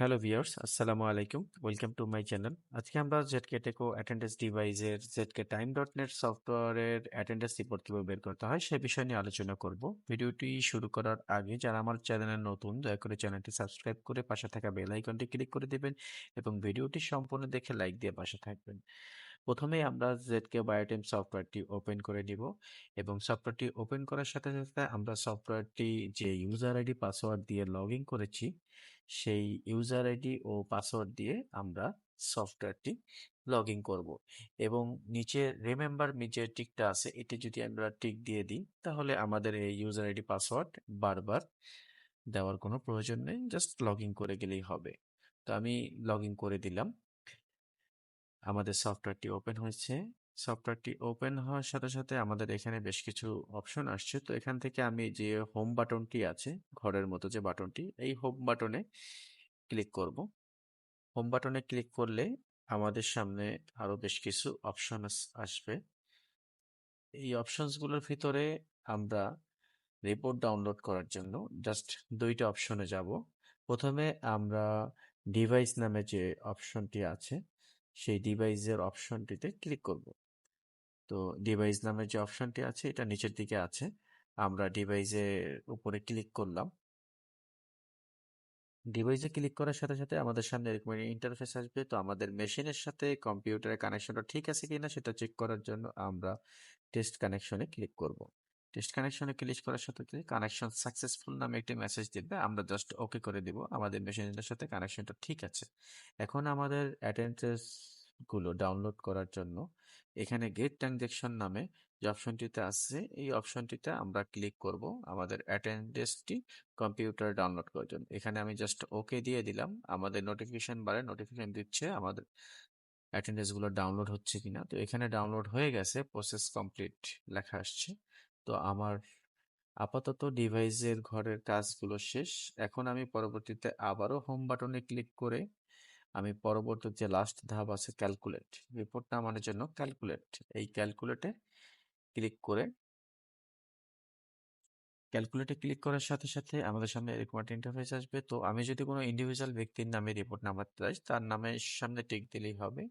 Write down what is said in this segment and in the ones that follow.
Hello viewers আসসালামু আলাইকুম welcome to my channel আজকে আমরা জেডকে টেকো অ্যাটেন্ডেন্স ডিভাইসের Z K time dot net সফটওয়্যারের অ্যাটেন্ডেন্স রিপোর্ট কীভাবে বের করতে হয় সে বিষয় নিয়ে আলোচনা করব। ভিডিওটি শুরু করার আগে যারা আমার চ্যানেলে নতুন, দয়া করে চ্যানেলটি সাবস্ক্রাইব করে পাশে থাকা বেল আইকনটি ক্লিক করে দেবেন এবং ভিডিওটি সম্পূর্ণ দেখে লাইক দিয়ে পাশে থাকবেন। প্রথমেই আমরা জেডকে বায়োটেম সফটওয়্যারটি ওপেন করে নিব এবং সফটওয়্যারটি ওপেন করার সাথে সাথে আমরা সফটওয়্যারটি যে ইউজার আইডি পাসওয়ার্ড দিয়ে লগ ইন করেছি, সেই ইউজার আইডি ও পাসওয়ার্ড দিয়ে আমরা সফটওয়্যারটি লগ ইন করব এবং নিচে রিমেম্বার মি যে টিকটা আছে, এটি যদি আমরা টিক দিয়ে দিই, তাহলে আমাদের এই ইউজার আইডি পাসওয়ার্ড বারবার দেওয়ার কোনো প্রয়োজন নেই জাস্ট লগ ইন করে গেলেই হবে। তো আমি লগ ইন করে দিলাম। আমাদের সফটওয়্যারটি ওপেন হয়েছে। সফটওয়্যারটি ওপেন হওয়ার সাথে সাথে আমাদের এখানে বেশ কিছু অপশন আসছে। তো এখান থেকে আমি যে হোম বাটনটি আছে, ঘরের মতো যে বাটনটি, এই হোম বাটনে ক্লিক করব। হোম বাটনে ক্লিক করলে আমাদের সামনে আরও বেশ কিছু অপশন আসবে। এই অপশনসগুলোর ভিতরে আমরা রিপোর্ট ডাউনলোড করার জন্য জাস্ট দুইটা অপশনে যাব। প্রথমে আমরা ডিভাইস নামে যে অপশনটি আছে সেই ডিভাইসের অপশনটিতে ক্লিক করব। তো ডিভাইস নামের যে অপশনটি আছে, এটা নিচের দিকে আছে। আমরা ডিভাইসের উপরে ক্লিক করলাম। ডিভাইসে ক্লিক করার সাথে সাথে আমাদের সামনে এরকম ইন্টারফেস আসবে। তো আমাদের মেশিনের সাথে কম্পিউটারের কানেকশনটা ঠিক আছে কিনা, সেটা চেক করার জন্য আমরা টেস্ট কানেকশনে ক্লিক করব। টেস্ট কানেকশনে ক্লিক করার সাথে সাথে কানেকশন সাকসেসফুল নামে একটি মেসেজ দিবে, আমরা জাস্ট ওকে করে দিব, আমাদের মেশিনের সাথে কানেকশনটা ঠিক আছে। এখন আমাদের অ্যাটেন্ডেন্সগুলো ডাউনলোড করার জন্য এখানে গেট ট্রানজেকশন নামে যে অপশনটিতে আছে, এই অপশনটিতে আমরা ক্লিক করব আমাদের অ্যাটেন্ডেন্সটি কম্পিউটার ডাউনলোড করার জন্য। এখানে আমি জাস্ট ওকে দিয়ে দিলাম, আমাদের নোটিফিকেশন বারে নোটিফিকেশন দিচ্ছে আমাদের অ্যাটেন্ডেন্সগুলো ডাউনলোড হচ্ছে কিনা। তো এখানে ডাউনলোড হয়ে গেছে প্রসেস কমপ্লিট লেখা আসছে। তো আমার আপাতত ডিভাইসের ঘরের কাজগুলো শেষ। এখন আমি পরবর্তীতে আবারও হোম বাটনে ক্লিক করে আমি পরবর্তী যে লাস্ট ধাপ আছে ক্যালকুলেট রিপোর্ট নামানোর জন্য ক্যালকুলেট এই ক্যালকুলেটে ক্লিক করে ক্যালকুলেটে ক্লিক করার সাথে সাথে আমাদের সামনে এরকম একটা ইন্টারফেস আসবে। তো আমি যদি কোনো ইন্ডিভিজুয়াল ব্যক্তির নামে রিপোর্ট নামাতে চাই তার নামে সামনে টিক দিলেই হবে।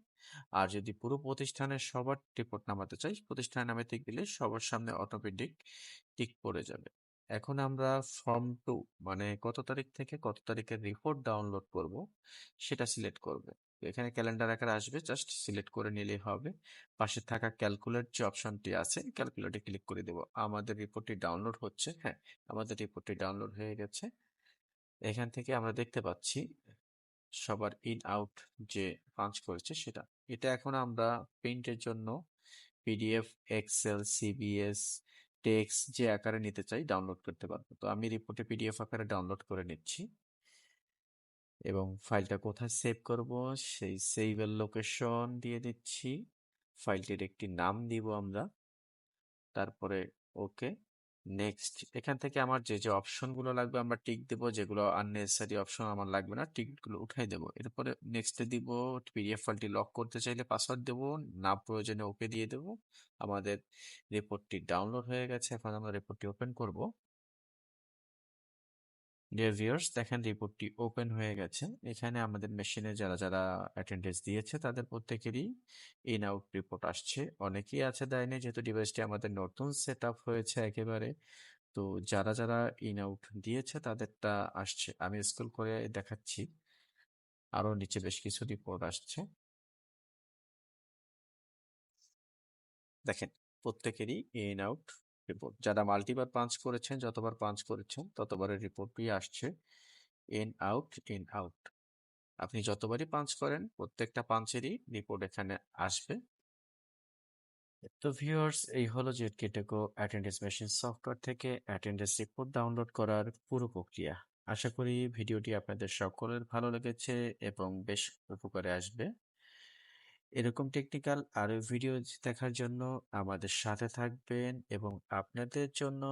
আর যদি পুরো প্রতিষ্ঠানের সবার রিপোর্ট নামাতে চাই, প্রতিষ্ঠানের নামে টিক দিলে সবার সামনে অটোমেটিক টিক পড়ে যাবে। এখন আমরা ফর্ম টু মানে কত তারিখ থেকে কত তারিখের রিপোর্ট ডাউনলোড করব, সেটা সিলেক্ট করবে। এখানে ক্যালেন্ডার আকারে আসবে জাস্ট সিলেক্ট করে নিলেই হবে। পাশে থাকা ক্যালকুলেট যে অপশনটি আছে ক্যালকুলেটে ক্লিক করে দেব। আমাদের রিপোর্টটি ডাউনলোড হচ্ছে হ্যাঁ আমাদের রিপোর্টটি ডাউনলোড হয়ে গেছে। এখান থেকে আমরা দেখতে পাচ্ছি, সবার ইন আউট যে পাঞ্চ করেছে সেটা। এটা এখন আমরা প্রিন্টের জন্য পিডিএফ এক্সেল সিবিএস টেক্স যে আকারে নিতে চাই ডাউনলোড করতে পারব। তো আমি রিপোর্টে পিডিএফ আকারে ডাউনলোড করে নিচ্ছি। এবং ফাইলটা কোথায় সেভ করব, সেই সেভের লোকেশন দিয়ে দিচ্ছি। ফাইলটির একটি নাম দিব আমরা। তারপরে ওকে, নেক্সট। এখান থেকে আমার যে যে অপশনগুলো লাগবে আমরা টিক দেব, যেগুলো আননেসেসারি অপশন আমার লাগবে না, টিকগুলো উঠাই দেব। এরপরে নেক্সটে দিব পিডিএফ ফাইলটি লক করতে চাইলে পাসওয়ার্ড দেব, না প্রয়োজনে ওকে দিয়ে দেব। আমাদের রিপোর্টটি ডাউনলোড হয়ে গেছে, এখন আমরা রিপোর্টটি ওপেন করব। ডিয়ার ভিউয়ার্স দেখেন রিপোর্টটি ওপেন হয়ে গেছে। এখানে আমাদের মেশিনে যারা যারা অ্যাটেন্ডেন্স দিয়েছে, তাদের প্রত্যেকেরই ইন আউট রিপোর্ট আসছে। অনেকেই আছে দেয়নি, যেহেতু ডিভাইসটি আমাদের নতুন সেট আপ হয়েছে একেবারে। তো যারা যারা ইন আউট দিয়েছে, তাদেরটা আসছে। আমি স্কুল করে দেখাচ্ছি। আরও নিচে বেশ কিছু রিপোর্ট আসছে। দেখেন, প্রত্যেকেরই ইন আউট রিপোর্ট যারা মাল্টিবার পাঞ্চ করেছেন, যতবার পাঞ্চ করেছেন, ততবারের রিপোর্টই আসছে। ইন আউট ইন আউট আপনি যতবারই পাঞ্চ করেন, প্রত্যেকটা পাঞ্চেরই রিপোর্ট এখানে আসবে। তো ভিউয়ার্স এই হলো যে কেটেকো অ্যাটেন্ডেন্স মেশিন সফটওয়্যার থেকে অ্যাটেন্ডেন্স রিপোর্ট ডাউনলোড করার পুরো প্রক্রিয়া। আশা করি ভিডিওটি আপনাদের সকলের ভালো লেগেছে এবং বেশ উপকারে আসবে। এরকম টেকনিক্যাল আরও ভিডিও দেখার জন্য আমাদের সাথে থাকবেন এবং আপনাদের জন্য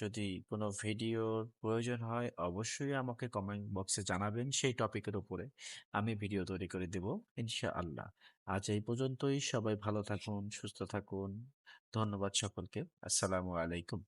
যদি কোনো ভিডিওর প্রয়োজন হয়, অবশ্যই আমাকে কমেন্ট বক্সে জানাবেন সেই টপিকের উপরে। আমি ভিডিও তৈরি করে দেব, ইনশাআল্লাহ। আজ এই পর্যন্তই। সবাই ভালো থাকুন, সুস্থ থাকুন। ধন্যবাদ সকলকে। আসসালামু আলাইকুম।